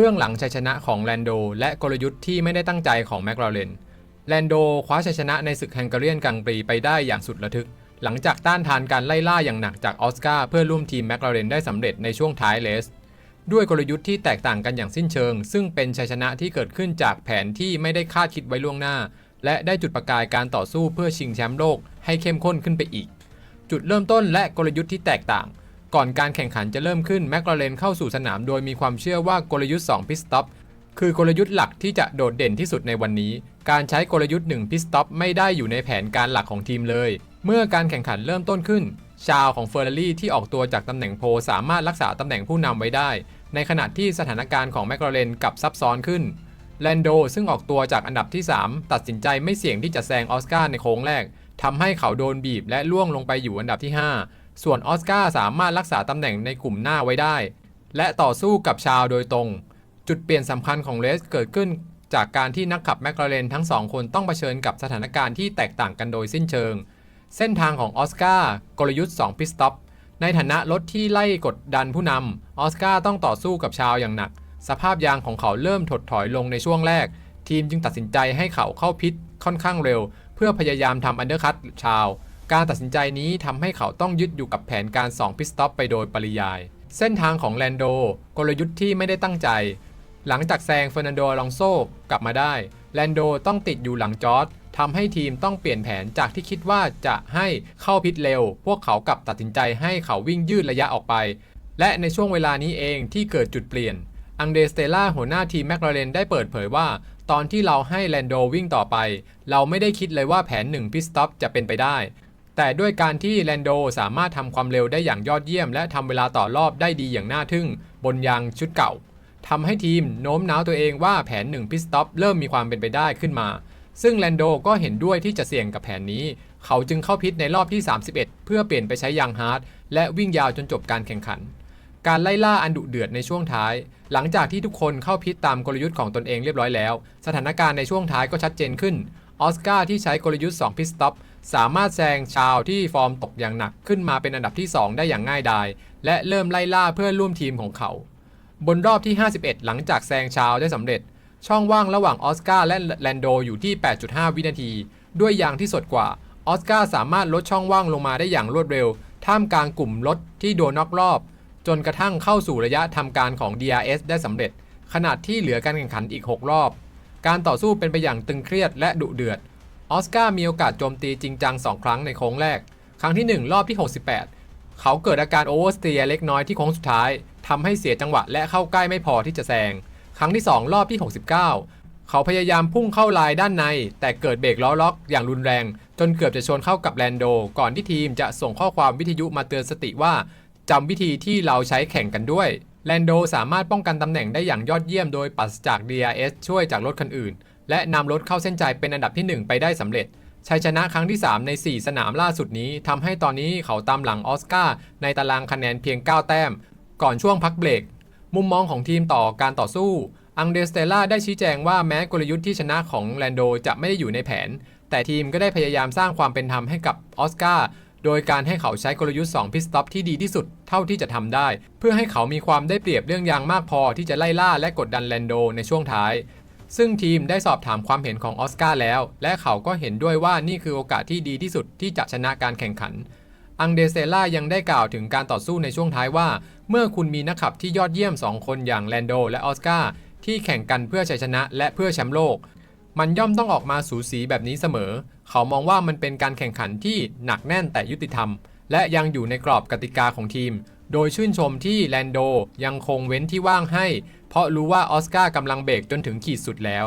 เบื้องหลังชัยชนะของแลนโด และกลยุทธ์ที่ไม่ได้ตั้งใจของแมคลาเรนแลนโดคว้าชัยชนะในศึกแฮงการีนกลางปรีไปได้อย่างสุดระทึก หลังจากต้านทานการไล่ล่าอย่างหนักจากออสการ์เพื่อร่วมทีมแมคลาเรนได้สำเร็จในช่วงท้ายเลส ด้วยกลยุทธ์ที่แตกต่างกันอย่างสิ้นเชิง ซึ่งเป็นชัยชนะที่เกิดขึ้นจากแผนที่ไม่ได้คาดคิดไว้ล่วงหน้า และได้จุดประกายการต่อสู้เพื่อชิงแชมป์โลกให้เข้มข้นขึ้นไปอีก จุดเริ่มต้นและกลยุทธ์ที่แตกต่าง ก่อนการแข่งขันจะเริ่มขึ้นแมคลาเรนเข้าสู่สนามโดยมีความเชื่อว่ากลยุทธ์2พิสต็อปคือกลยุทธ์หลักที่จะโดดเด่นที่สุดในวันนี้ การใช้กลยุทธ์1พิสต็อปไม่ได้อยู่ในแผนการหลักของทีมเลย เมื่อการแข่งขันเริ่มต้นขึ้น ชาวของเฟอร์รารี่ที่ออกตัวจากตำแหน่งโพสามารถรักษาตำแหน่งผู้นำไว้ได้ ในขณะที่สถานการณ์ของแมคลาเรนกลับซับซ้อนขึ้นแลนโดซึ่งออกตัวจากอันดับที่ 3 ตัดสินใจไม่เสี่ยงที่จะแซงออสการ์ในโค้งแรกทำให้เขาโดนบีบและล่วงลงไปอยู่อันดับที่ 5 ส่วนออสการ์สามารถรักษาตำแหน่งในกลุ่มหน้าไว้ได้ และต่อสู้กับชาวโดยตรง จุดเปลี่ยนสำคัญของเรสเกิดขึ้นจากการที่นักขับแมคลาเรนทั้งสองคนต้องเผชิญกับสถานการณ์ที่แตกต่างกันโดยสิ้นเชิง เส้นทางของออสการ์กลยุทธ์ 2 พิสต็อปในฐานะรถที่ไล่กดดันผู้นำออสการ์ต้องต่อสู้กับชาวอย่างหนัก สภาพยางของเขาเริ่มถดถอยลงในช่วงแรก ทีมจึงตัดสินใจให้เขาเข้าพิษค่อนข้างเร็ว เพื่อพยายามทำอันเดอร์คัตชาว การตัดสินใจนี้ทำให้เขาต้องยึดอยู่กับแผนการ2พิสต็อปไปโดยปริยาย เส้นทางของแลนโด กลยุทธ์ที่ไม่ได้ตั้งใจ หลังจากแซงเฟอร์นันโดลองโซกลับมาได้ แลนโดต้องติดอยู่หลังจอร์ดทำให้ทีมต้องเปลี่ยนแผนจากที่คิดว่าจะให้เข้าพิษเร็ว พวกเขากลับตัดสินใจให้เขาวิ่งยืดระยะออกไป และในช่วงเวลานี้เองที่เกิดจุดเปลี่ยน อังเดสเตล่าหัวหน้าทีมแมคลาเรนได้เปิดเผยว่า ตอนที่เราให้แลนโดวิ่งต่อไป เราไม่ได้คิดเลยว่าแผน1พิสต็อปจะเป็นไปได้ แต่ด้วยการที่แลนโดสามารถทำความเร็วได้อย่างยอดเยี่ยม และทำเวลาต่อรอบได้ดีอย่างน่าทึ่ง บนยางชุดเก่าทำให้ทีมโน้มน้าวตัวเองว่าแผน1พิสต็อปเริ่มมีความเป็นไปได้ขึ้นมา ซึ่งแลนโดก็เห็นด้วยที่จะเสี่ยงกับแผนนี้ เขาจึงเข้าพิษในรอบที่ 31 เพื่อเปลี่ยนไปใช้ยางฮาร์ดและวิ่งยาวจนจบการแข่งขัน การไล่ล่าอันดุเดือดในช่วงท้าย หลังจากที่ทุกคนเข้าพิษตามกลยุทธ์ของตนเองเรียบร้อยแล้ว สถานการณ์ในช่วงท้ายก็ชัดเจนขึ้นออสการ์ที่ใช้กลยุทธ์2พิสต็อป สามารถแซงชาวที่ฟอร์มตกอย่างหนักขึ้นมาเป็นอันดับที่ 2 ได้อย่างง่ายดาย และเริ่มไล่ล่าเพื่อร่วมทีมของเขา บนรอบที่ 51 หลังจากแซงชาวได้สำเร็จ ช่องว่างระหว่างออสการ์และแลนโดอยู่ที่ 8.5 วินาที ด้วยยางที่สดกว่าออสการ์สามารถลดช่องว่างลงมาได้อย่างรวดเร็ว ท่ามกลางกลุ่มรถที่โดนนอกรอบ จนกระทั่งเข้าสู่ระยะทำการของ DRS ได้สำเร็จ ขณะที่เหลือการแข่งขันอีก 6 รอบ การต่อสู้เป็นไปอย่างตึงเครียดและดุเดือด ออสการ์มีโอกาสโจมตีจริงจัง 2 ครั้งในโค้งแรก ครั้งที่ 1 รอบที่ 68 เขาเกิดอาการโอเวอร์สเตียเล็กน้อยที่โค้งสุดท้ายทำให้เสียจังหวะและเข้าใกล้ไม่พอที่จะแซง ครั้งที่ 2 รอบที่ 69 เขาพยายามพุ่งเข้าลายด้านใน แต่เกิดเบรกล้อล็อกอย่างรุนแรง จนเกือบจะชนเข้ากับแลนโด ก่อนที่ทีมจะส่งข้อความวิทยุมาเตือนสติว่าจำวิธีที่เราใช้แข่งกันด้วยแลนโดสามารถป้องกันตำแหน่งได้อย่างยอดเยี่ยมโดยปราศจาก DRS ช่วยจากรถคันอื่น และนำรถเข้าเส้นใจเป็นอันดับที่ 1 ไปได้สำเร็จชัยชนะครั้งที่ 3 ใน 4 สนามล่าสุดนี้ทำให้ตอนนี้เขาตามหลังออสการ์ในตารางคะแนนเพียง 9 แต้ม ก่อนช่วงพักเบรก มุมมองของทีมต่อการต่อสู้ อังเดสเตล่าได้ชี้แจงว่าแม้กลยุทธ์ที่ชนะของแลนโดจะไม่ได้อยู่ในแผน แต่ทีมก็ได้พยายามสร้างความเป็นธรรมให้กับออสการ์โดยการให้เขาใช้กลยุทธ์ 2 พิสต็อปที่ดีที่สุดเท่าที่จะทำได้ เพื่อให้เขามีความได้เปรียบเรื่องยางมากพอที่จะไล่ล่าและกดดันแลนโดในช่วงท้าย ซึ่งทีมได้สอบถามความเห็นของออสการ์แล้ว และเขาก็เห็นด้วยว่านี่คือโอกาสที่ดีที่สุดที่จะชนะการแข่งขัน อังเดเซล่ายังได้กล่าวถึงการต่อสู้ในช่วงท้ายว่า เมื่อคุณมีนักขับที่ยอดเยี่ยม 2 คนอย่างแลนโดและออสการ์ที่แข่งกันเพื่อชัยชนะและเพื่อแชมป์โลก มันย่อมต้องออกมาสูสีแบบนี้เสมอ เขามองว่ามันเป็นการแข่งขันที่หนักแน่นแต่ยุติธรรม และยังอยู่ในกรอบกติกาของทีม โดยชื่นชมที่แลนโดยังคงเว้นที่ว่างให้ เพราะรู้ว่าออสการ์กำลังเบรกจนถึงขีดสุดแล้ว